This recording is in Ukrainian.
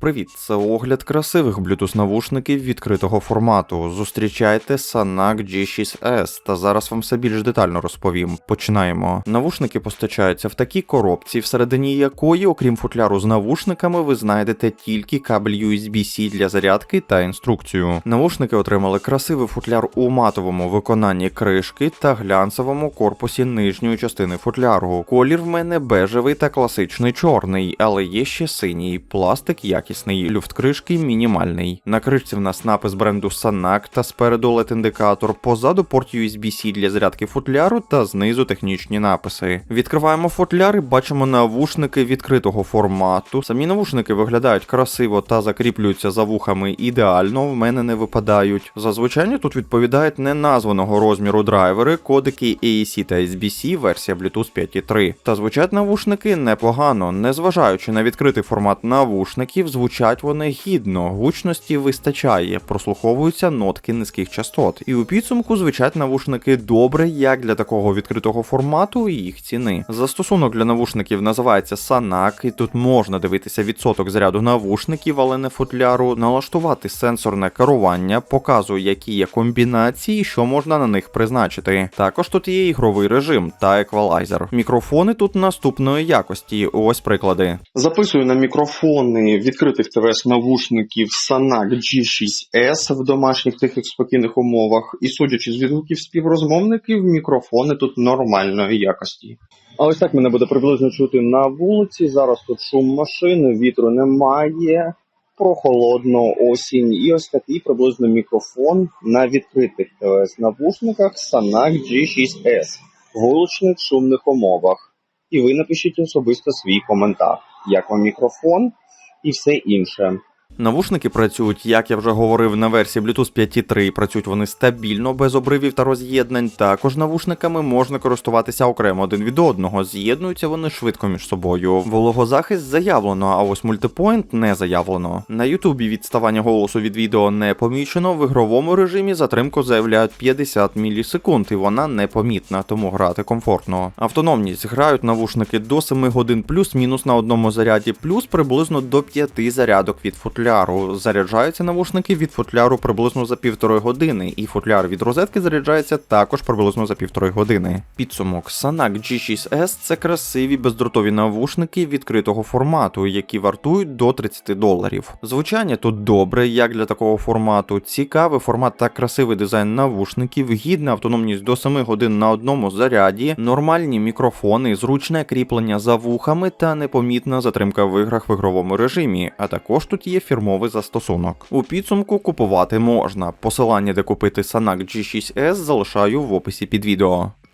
Привіт, це огляд красивих Bluetooth навушників відкритого формату. Зустрічайте Sanak G6S, та зараз вам все більш детально розповім. Починаємо. Навушники постачаються в такій коробці, всередині якої, окрім футляру з навушниками, ви знайдете тільки кабель USB-C для зарядки та інструкцію. Навушники отримали красивий футляр у матовому виконанні кришки та глянцевому корпусі нижньої частини футляру. Колір в мене бежевий та класичний чорний, але є ще синій, пластик якісний, люфт кришки мінімальний. На кришці в нас напис бренду Sanak та спереду LED-індикатор, позаду порт USB-C для зарядки футляру та знизу технічні написи. Відкриваємо футляр і бачимо навушники відкритого формату. Самі навушники виглядають красиво та закріплюються за вухами ідеально, в мене не випадають. Зазвичай тут відповідають неназваного розміру драйвери, кодики AAC та SBC, версія Bluetooth 5.3. Та звучать навушники непогано, незважаючи на відкритий формат навушників, звучать вони гідно, гучності вистачає, прослуховуються нотки низьких частот. І у підсумку звучать навушники добре, як для такого відкритого формату і їх ціни. Застосунок для навушників називається Sanak, і тут можна дивитися відсоток заряду навушників, але не футляру, налаштувати сенсорне керування, показує, які є комбінації, що можна на них призначити. Також тут є ігровий режим та еквалайзер. Мікрофони тут наступної якості. Ось приклади. Записую на мікрофони відкритих ТВС навушників Sanak G6S в домашніх тихих спокійних умовах. І судячи з відгуків співрозмовників, мікрофони тут нормальної якості. А ось так мене буде приблизно чути на вулиці. Зараз тут шум машини, вітру немає, прохолодно осінь. І ось такий приблизно мікрофон на відкритих ТВС навушниках Sanak G6S в вуличних шумних умовах. І ви напишіть особисто свій коментар, як вам мікрофон і все інше. Навушники працюють, як я вже говорив, на версії Bluetooth 5.3. Працюють вони стабільно, без обривів та роз'єднань. Також навушниками можна користуватися окремо один від одного. З'єднуються вони швидко між собою. Вологозахист заявлено, а ось мультипоінт не заявлено. На Ютубі відставання голосу від відео не помічено. В ігровому режимі затримку заявляють 50 мілісекунд, і вона непомітна, тому грати комфортно. Автономність грають навушники до 7 годин плюс-мінус на одному заряді, плюс приблизно до 5 зарядок від футляру. Заряджаються навушники від футляру приблизно за півтори години, і футляр від розетки заряджається також приблизно за півтори години. Підсумок Sanak G6S це красиві бездротові навушники відкритого формату, які вартують до 30 доларів. Звучання тут добре, як для такого формату. Цікавий формат та красивий дизайн навушників, гідна автономність до 7 годин на одному заряді, нормальні мікрофони, зручне кріплення за вухами та непомітна затримка в іграх в ігровому режимі. А також тут є фірмовий застосунок. У підсумку купувати можна. Посилання, де купити Sanac G6S, залишаю в описі під відео.